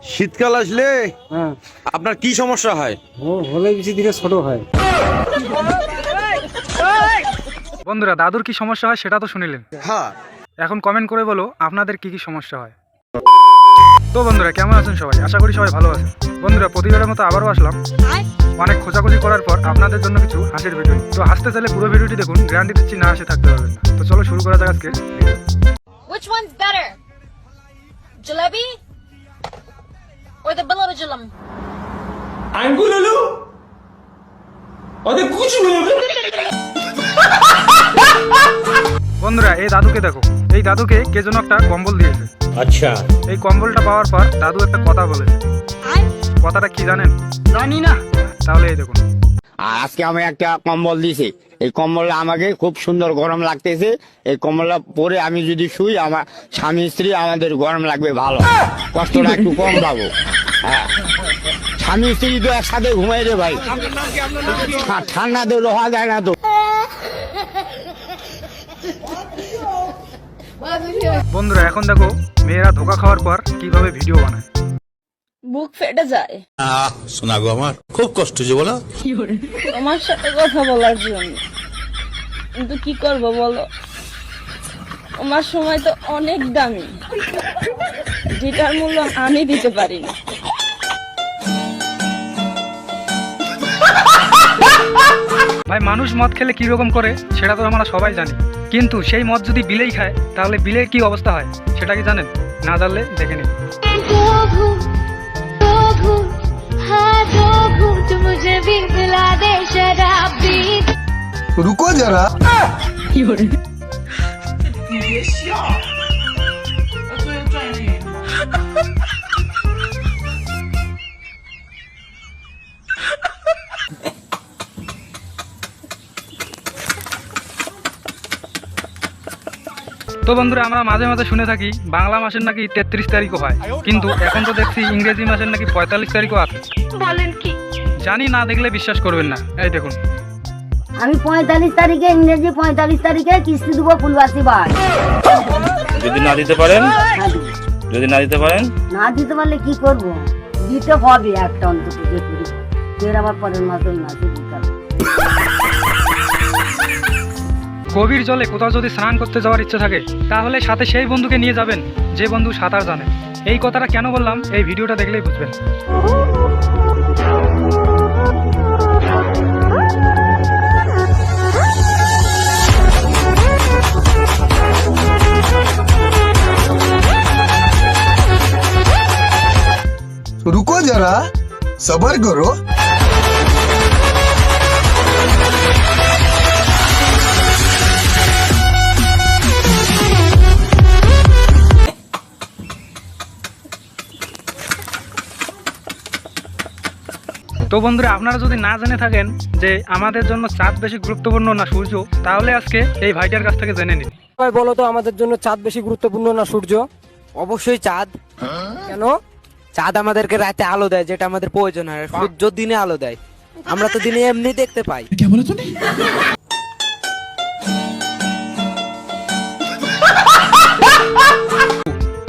শীতকাল আসলে হ্যাঁ। আপনার কি সমস্যা হয়? হলে বেশি দিকে ছোট হয়। বন্ধুরা দাদুর কি সমস্যা হয় সেটা তো শুনিলেন। হ্যাঁ। এখন কমেন্ট করে বলো আপনাদের কি কি সমস্যা হয়? তো বন্ধুরা কেমন আছেন সবাই? আশা করি সবাই ভালো আছেন। বন্ধুরা প্রতিবারের মতো আবারও আসলাম। অনেক খোঁজাখুঁজি করার পর আপনাদের জন্য কিছু হাসির ভিডিও তো হাসতে চাইলে পুরো ভিডিওটি দেখুন গ্যারান্টি দিচ্ছি না আসে থাকতে পারবেন না। তো চলো শুরু করা যাক আজকে Which one's better? Jalebi ወደ በላበ ጀለም አንጉሉሉ ወደ ጉጭሉ বন্ধুরা এই দাদুকে দেখো। এই দাদুকে কে যেন একটা কম্বল দিয়েছে। আচ্ছা। এই কম্বলটা পাওয়ার পর দাদু একটা কথা বলেছে। কথাটা কি জানেন? জানি না। তাহলে এই দেখুন। আর আজকে আমি একটা কম্বল দিছি এই কম্বলটা আমাকে খুব সুন্দর গরম লাগতেছে। এই কম্বলটা পরে আমি যদি শুই, আমার স্বামী, স্ত্রী আমাদের গরম লাগবে ভালো। কষ্টটা একটু কম পাবো। হ্যাঁ। স্বামী, স্ত্রী তো একসাথে ঘুমাই রে ভাই। ঠান্ডাতে রোহা যায় না তো। বন্ধুরা, এখন দেখো মেয়েরা ধোকা খাওয়ার পর কীভাবে ভিডিও বানায়। বুক ফেটে যায়। শোনা গো আমার খুব কষ্ট যে বলো। তোমার সাথে কথা বলার জন্য। কিন্তু কি করব বলো? তোমার সময় তো অনেক দামি। যেটার মূল্য আমি দিতে পারি না। ভাই মানুষ মদ খেলে কি রকম করে সেটা তো আমরা সবাই জানি। কিন্তু সেই মদ যদি বিলেই খায় তাহলে বিলের কি অবস্থা হয় সেটা কি জানেন? না জানলে দেখে নিন। घूट मुझे भी पिला दे शराबी रुको जरा তো বন্ধুরা আমরা মাঝে মাঝে শুনে থাকি বাংলা মাসের নাকি তেত্রিশ তারিখও হয় কিন্তু এখন তো দেখছি ইংরেজি মাসের নাকি পঁয়তাল্লিশ তারিখও আছে বলেন কি? জানি না দেখলে বিশ্বাস করবেন না। এই দেখুন। আমি পঁয়তাল্লিশ তারিখে ইংরেজি পঁয়তাল্লিশ তারিখে কিস্তি দেবো ফুলবাসী ভাই। যদি না দিতে পারেন যদি না দিতে পারেন? না দিতে পারলে কি করব? দিতে হবে একটা অন্তত যে করি ফের আবার পরের মাসে ওই মাসে দিতে হবে। গভীর জলে কোথাও যদি স্নান করতে যাওয়ার ইচ্ছে থাকে তাহলে সাথে সেই বন্ধুকে নিয়ে যাবেন যে বন্ধু সাঁতার জানে। এই কথাটা কেন বললাম? এই ভিডিওটা দেখলেই বুঝবেন। যারা সবার গরো। তো বন্ধুরা আপনারা যদি না জেনে থাকেন যে আমাদের জন্য চাঁদ বেশি গুরুত্বপূর্ণ না সূর্য তাহলে আজকে এই ভাইটার কাছ থেকে জেনে নিন। বলো তো আমাদের জন্য চাঁদ বেশি গুরুত্বপূর্ণ না সূর্য? অবশ্যই চাঁদ। হ্যাঁ? কেন? চাঁদ আমাদেরকে রাতে আলো দেয় যেটা আমাদের প্রয়োজন হয় সূর্য দিনে আলো দেয়। আমরা তো দিনে এমনি দেখতে পাই।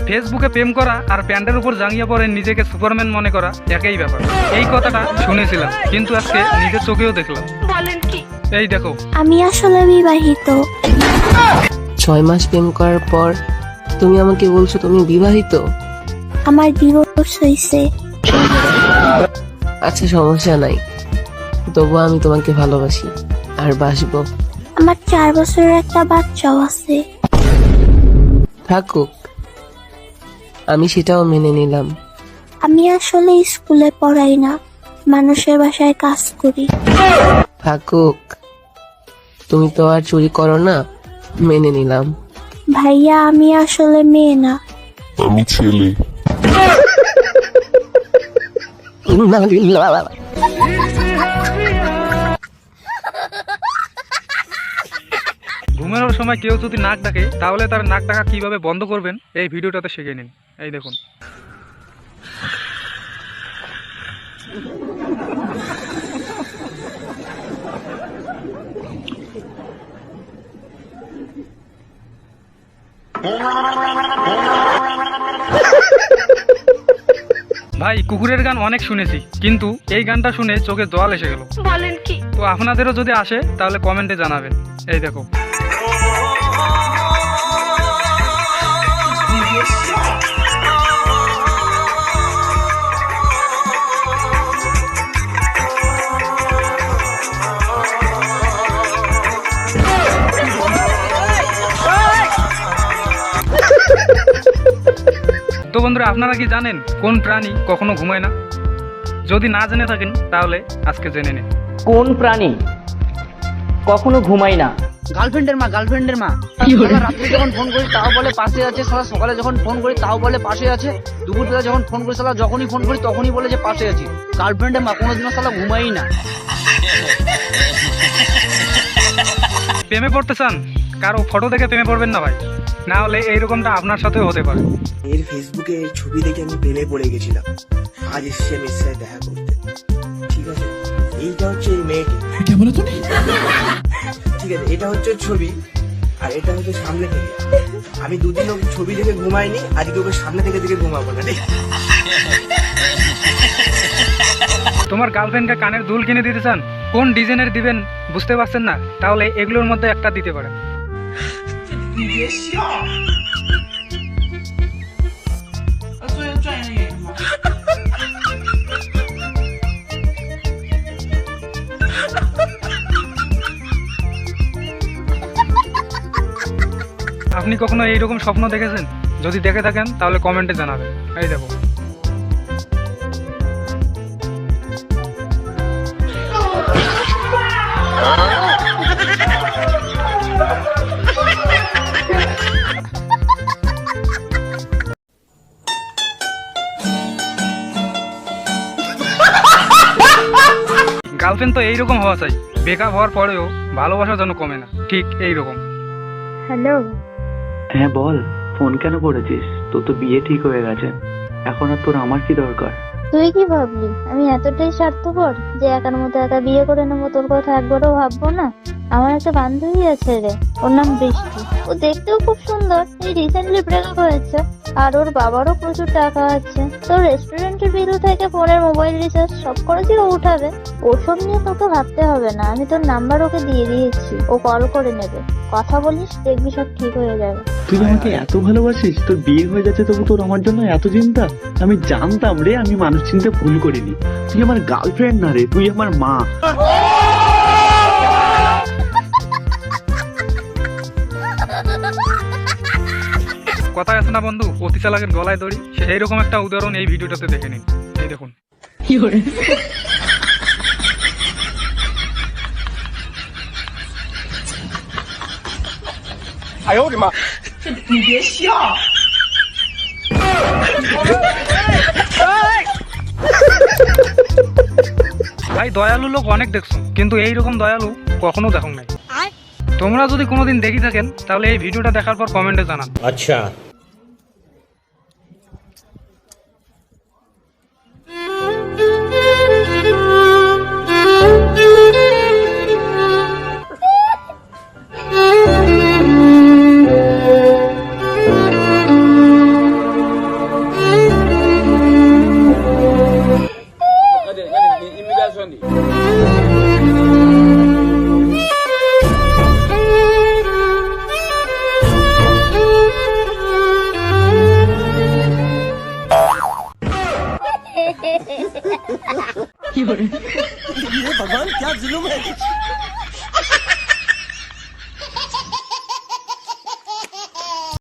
ফেসবুকে প্রেম করা আর প্যান্টের উপর জাঙ্গিয়ে পরে নিজেকে সুপারম্যান মনে করা একই ব্যাপার। এই কথাটা শুনেছিলাম কিন্তু আজকে নিজের চোখেও দেখলাম। বলেন কি? এই দেখো। আমি আসলে বিবাহিত। ছয় মাস প্রেম করার পর তুমি আমাকে বলছো তুমি বিবাহিত? আমার ডিভোর্স হয়েছে আচ্ছা সমস্যা নাই। তবু আমি তোমাকে ভালোবাসি আর বাসবো। আমার চার বছরের একটা বাচ্চাও আছে। থাকুক আমি সেটাও মেনে নিলাম। আমি আসলে স্কুলে পড়াই না মানুষের বাসায় কাজ করি। থাকুক তুমি তো আর চুরি করো না মেনে নিলাম। ভাইয়া আমি আসলে মেয়ে না। ঘুমানোর সময় কেউ যদি নাক ডাকে, তাহলে তার নাক ডাকা কীভাবে বন্ধ করবেন? এই ভিডিওটাতে শিখে নিন। এই দেখুন। ভাই কুকুরের গান অনেক শুনেছি কিন্তু এই গানটা শুনে চোখে দোয়াল এসে গেল। বলেন কি? তো আপনাদেরও যদি আসে তাহলে কমেন্টে জানাবেন। এই দেখো। বন্ধুরা আপনারা কি জানেন কোন প্রাণী কখনো ঘুমায় না? যদি না জেনে থাকেন তাহলে আজকে জেনে নিন। কোন প্রাণী কখনো ঘুমাই না? গার্লফ্রেন্ডের মা গার্লফ্রেন্ডের মা। রাত্রে যখন ফোন করি তাও বলে পাশে আছে সারা সকালে যখন ফোন করি তাও বলে পাশে আছে। দুপুরবেলা যখন ফোন করি সালা যখনই ফোন করি তখনই বলে যে পাশে আছি। গার্লফ্রেন্ডের মা কোনোদিনও সালা ঘুমাই না। প্রেমে পড়তে চান? কারও ফটো দেখে প্রেমে পড়বেন না ভাই। না হলে এইরকমটা আপনার সাথেও হতে পারে। এর ফেসবুকে এর ছবি দেখে আমি প্রেমে পড়ে গেছিলাম। আজ এসছে আমি এর দেখা করতে। ঠিক আছে? এইটা হচ্ছে এই মেয়েটি। ঠিক আছে এটা হচ্ছে ছবি আর এটা হচ্ছে সামনে থেকে। আমি দুদিন ওকে ছবি দেখে ঘুমাইনি আজকে ওকে সামনে থেকে দেখে ঘুমাবো না। ঠিক তোমার গার্লফ্রেন্ডকে কানের দুল কিনে দিতে চান? কোন ডিজাইনের দিবেন বুঝতে পারছেন না? তাহলে এগুলোর মধ্যে একটা দিতে পারেন। আপনি কখনো এইরকম স্বপ্ন দেখেছেন? যদি দেখে থাকেন তাহলে কমেন্টে জানাবেন। এই দেখো। গার্লফ্রেন্ড তো এইরকম হওয়া চাই। বেকআপ হওয়ার পরেও ভালোবাসা যেন কমে না। ঠিক এইরকম। হ্যালো। হ্যাঁ বল। ফোন কেন করেছিস? তোর তো বিয়ে ঠিক হয়ে গেছে। এখন আর তোর আমার কি দরকার? তুই কি ভাবলি? আমি এতটাই স্বার্থপর যে একার মতো একা বিয়ে করে নেব তোর কথা একবারও ভাববো না? আমার একটা বান্ধবী আছে রে ওর নাম বৃষ্টি। ও দেখতেও খুব সুন্দর। এই রিসেন্টলি ব্রেকআপ হয়েছে। আর ওর বাবারও প্রচুর টাকা আছে। তো রেস্টুরেন্টের বিল থেকে ফোনের মোবাইল রিচার্জ সব খরচই ও উঠাবে। ওসব নিয়ে তোকে ভাবতে হবে না। আমি তোর নাম্বার ওকে দিয়ে দিয়েছি। ও কল করে নেবে। কথা বলিস, দেখবি সব ঠিক হয়ে যাবে। তুই আমাকে এত ভালোবাসিস, তোর বিয়ে হয়ে যাচ্ছে তবু তোর আমার জন্য এত চিন্তা? আমি জানতাম রে, আমি মানুষ চিনতে ভুল করিনি। তুই আমার গার্লফ্রেন্ড না রে, তুই আমার মা। কথায় আছে না বন্ধু? অতি চালাকের গলায় দড়ি। সেই রকম একটা উদাহরণ এই ভিডিওটাতে দেখে নিন। এই দেখুন। ভাই দয়ালু লোক অনেক দেখছ কিন্তু এইরকম দয়ালু কখনো দেখো নাই। তোমরা যদি কোনোদিন দেখি থাকেন তাহলে এই ভিডিওটা দেখার পর কমেন্টে জানান। আচ্ছা।